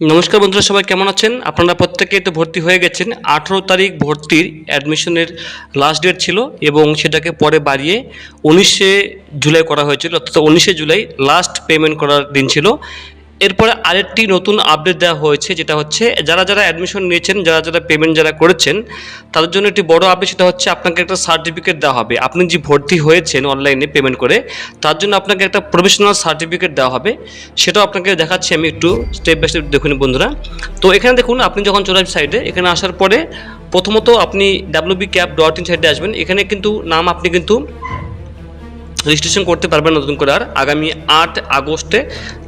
নমস্কার বন্ধুরা, সবাই কেমন আছেন? আপনারা প্রত্যেকেই তো ভর্তি হয়ে গেছেন। আঠেরো তারিখ ভর্তির অ্যাডমিশনের লাস্ট ডেট ছিল এবং সেটাকে পরে বাড়িয়ে উনিশে জুলাই করা হয়েছিল, অর্থাৎ উনিশে জুলাই লাস্ট পেমেন্ট করার দিন ছিল। এরপরে আরেকটি নতুন আপডেট দেওয়া হয়েছে, যেটা হচ্ছে যারা যারা অ্যাডমিশন নিয়েছেন, যারা যারা পেমেন্ট যারা করেছেন, তাদের জন্য একটি বড় আপডেট সেটা হচ্ছে আপনাকে একটা সার্টিফিকেট দেওয়া হবে। আপনি যে ভর্তি হয়েছেন অনলাইনে পেমেন্ট করে, তার জন্য আপনাকে একটা প্রফেশনাল সার্টিফিকেট দেওয়া হবে। সেটাও আপনাকে দেখাচ্ছি আমি একটু স্টেপ বাই স্টেপ দেখুন বন্ধুরা। তো এখানে দেখুন, আপনি যখন চলে আসবেন সাইডে এখানে আসার পরে প্রথমত আপনি ডাব্লিউবি ক্যাব ডট ইন সাইডে আসবেন। এখানে কিন্তু নাম আপনি কিন্তু রেজিস্ট্রেশন করতে পারবেন নতুন করে আর আগামী আট আগস্টে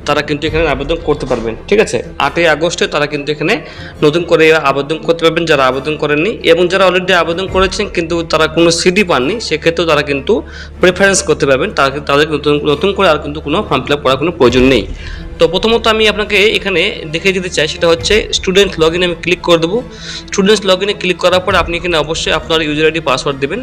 তারা কিন্তু এখানে আবেদন করতে পারবেন, ঠিক আছে? আটই আগস্টে তারা কিন্তু এখানে নতুন করে আবেদন করতে পারবেন, যারা আবেদন করেননি এবং যারা অলরেডি আবেদন করেছেন কিন্তু তারা কোনো সিডি পাননি, সেক্ষেত্রেও তারা কিন্তু প্রেফারেন্স করতে পারবেন, তারা তাদের নতুন নতুন করে আর কিন্তু কোনো ফর্ম ফিল আপ করার কোনো প্রয়োজন নেই। তো প্রথমত আমি আপনাকে এখানে দেখে দিতে চাই, সেটা হচ্ছে স্টুডেন্ট লগ আমি ক্লিক করে দেবো। স্টুডেন্টস লগ ক্লিক করার পর আপনি এখানে অবশ্যই আপনার ইউজার আইডি পাসওয়ার্ড দেবেন।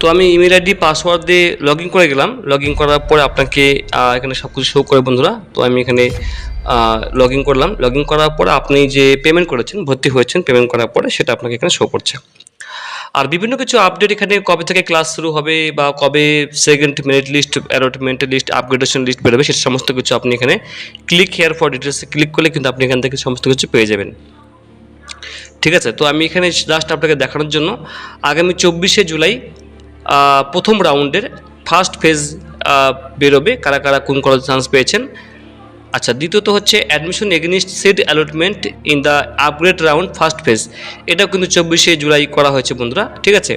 তো আমি ইমেল আইডি পাসওয়ার্ড দিয়ে লগ ইন করে গেলাম। লগ ইন করার পরে আপনাকে এখানে সব কিছু শো করে বন্ধুরা। তো আমি এখানে লগ ইন করলাম। লগ ইন করার পরে আপনি যে পেমেন্ট করেছেন, ভর্তি হয়েছেন পেমেন্ট করার পরে সেটা আপনাকে এখানে শো করছে। আর বিভিন্ন কিছু আপডেট এখানে কবে থেকে ক্লাস শুরু হবে বা কবে second merit list allotment list upgradation list বেরোবে, সে সমস্ত কিছু আপনি এখানে ক্লিক হেয়ার ফর ডিটেলসে ক্লিক করলে কিন্তু আপনি এখান থেকে সমস্ত কিছু পেয়ে যাবেন। ঠিক আছে? তো আমি এখানে জাস্ট আপনাকে দেখানোর জন্য, আগামী চব্বিশে জুলাই প্রথম রাউন্ডের ফার্স্ট ফেজ বেরোবে। কারা কারা কোন কলেজ চান্স পেয়েছেন? আচ্ছা দ্বিতীয়ত হচ্ছে admission against seat allotment in the upgrade round first phase এটাও কিন্তু চব্বিশে জুলাই করা হয়েছে বন্ধুরা, ঠিক আছে?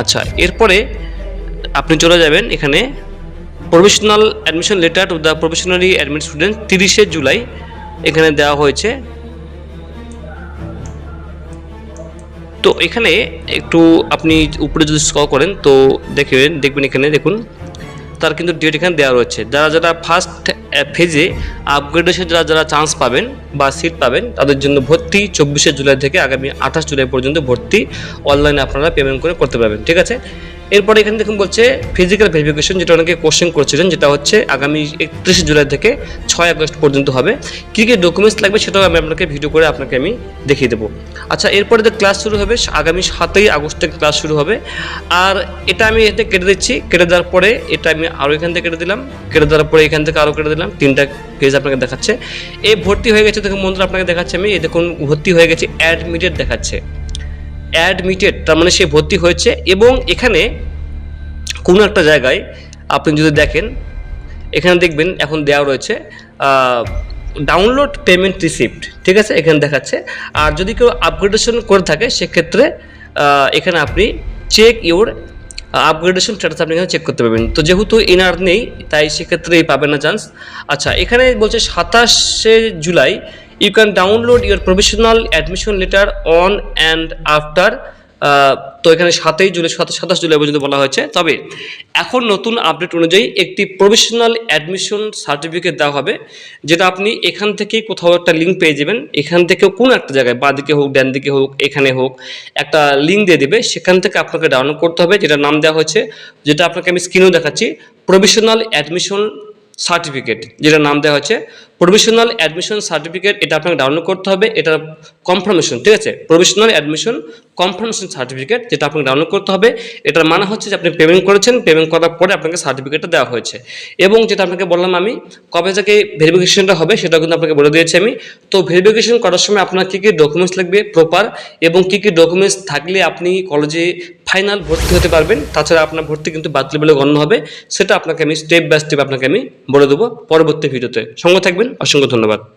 আচ্ছা এরপরে আপনি চলে যাবেন এখানে। Professional admission letter to the professionally admit student তিরিশে জুলাই এখানে দেওয়া হয়েছে। তো এখানে একটু আপনি উপরে যদি স্কল করেন, তো দেখবেন দেখবেন এখানে দেখুন, তার কিন্তু ডেট এখানে দেওয়া রয়েছে। যারা যারা ফার্স্ট ফেজে আপগ্রেডেশন যারা যারা চান্স পাবেন বা সিট পাবেন, তাদের জন্য ভর্তি চব্বিশে জুলাই থেকে আগামী আঠাশ জুলাই পর্যন্ত ভর্তি অনলাইনে আপনারা পেমেন্ট করে করতে পারবেন, ঠিক আছে? এরপরে এখানে দেখুন বলছে ফিজিক্যাল ভেরিফিকেশন যেটা অনেকে কোশ্চেন করছিলেন, যেটা হচ্ছে আগামী একত্রিশে জুলাই থেকে ছয় আগস্ট পর্যন্ত হবে। কী কী ডকুমেন্টস লাগবে সেটাও আমি আপনাকে ভিডিও করে আপনাকে আমি দেখিয়ে দেবো। আচ্ছা এরপরে যে ক্লাস শুরু হবে, আগামী সাতই আগস্ট থেকে ক্লাস শুরু হবে। আর এটা আমি এতে কেটে দিচ্ছি। কেটে দেওয়ার পরে এটা আমি আরও এখান থেকে কেটে দিলাম। কেটে দেওয়ার পরে এখান থেকে আরও কেটে দিলাম। তিনটা পেজ আপনাকে দেখাচ্ছে। এই ভর্তি হয়ে গেছে, দেখুন বন্ধুরা, আপনাকে দেখাচ্ছে আমি। এই দেখুন, ভর্তি হয়ে গেছে অ্যাডমিটেড দেখাচ্ছে। অ্যাডমিটেড তার মানে সে ভর্তি হয়েছে এবং এখানে কোনো একটা জায়গায় আপনি যদি দেখেন, এখানে দেখবেন এখন দেওয়া রয়েছে ডাউনলোড পেমেন্ট রিসিপ্ট ঠিক আছে? এখানে দেখাচ্ছে। আর যদি কেউ আপগ্রেডেশন করে থাকে, সেক্ষেত্রে এখানে আপনি চেক ইউর আপগ্রেডেশন স্ট্যাটাস আপনি এখানে চেক করতে পারবেন। তো যেহেতু এনআর নেই, তাই সেক্ষেত্রে পাবেন না চান্স আচ্ছা এখানে বলছে সাতাশে July you can download your professional admission letter on and after তো এখানে সাতই জুলাই সাতাশ জুলাই পর্যন্ত বলা হয়েছে। তবে এখন নতুন আপডেট অনুযায়ী একটি প্রফেশনাল অ্যাডমিশন সার্টিফিকেট দেওয়া হবে, যেটা আপনি এখান থেকেই কোথাও একটা লিঙ্ক পেয়ে যাবেন। এখান থেকেও কোনো একটা জায়গায়, বাঁ দিকে হোক, ডান দিকে হোক, এখানে হোক, একটা লিঙ্ক দিয়ে দেবে। সেখান থেকে আপনাকে ডাউনলোড করতে হবে যেটা নাম দেওয়া হয়েছে, যেটা আপনাকে আমি স্ক্রিনেও দেখাচ্ছি প্রফেশনাল অ্যাডমিশন সার্টিফিকেট যেটা নাম দেওয়া হচ্ছে প্রভিশনাল অ্যাডমিশন সার্টিফিকেট এটা আপনাকে ডাউনলোড করতে হবে। এটা কনফার্মেশন ঠিক আছে? প্রফেশনাল অ্যাডমিশন কনফার্মেশন সার্টিফিকেট যেটা আপনাকে ডাউনলোড করতে হবে। এটার মানে হচ্ছে যে আপনি পেমেন্ট করেছেন পেমেন্ট করার পরে আপনাকে সার্টিফিকেটটা দেওয়া হয়েছে। এবং যেটা আপনাকে বললাম আমি, কবে থেকে ভেরিফিকেশনটা হবে সেটা কিন্তু আপনাকে বলে দিয়েছি আমি। তো ভেরিফিকেশন করার সময় আপনার কী কী ডকুমেন্টস লাগবে প্রপার এবং কী কী ডকুমেন্টস থাকলে আপনি কলেজে ফাইনাল ভর্তি হতে পারবেন, তাছাড়া আপনার ভর্তি কিন্তু বাতিল বলে গণ্য হবে। সেটা আপনাকে আমি স্টেপ বাই স্টেপ আপনাকে আমি বলে দেবো পরবর্তী ভিডিওতে। সঙ্গে থাকবেন, অসংখ্য ধন্যবাদ।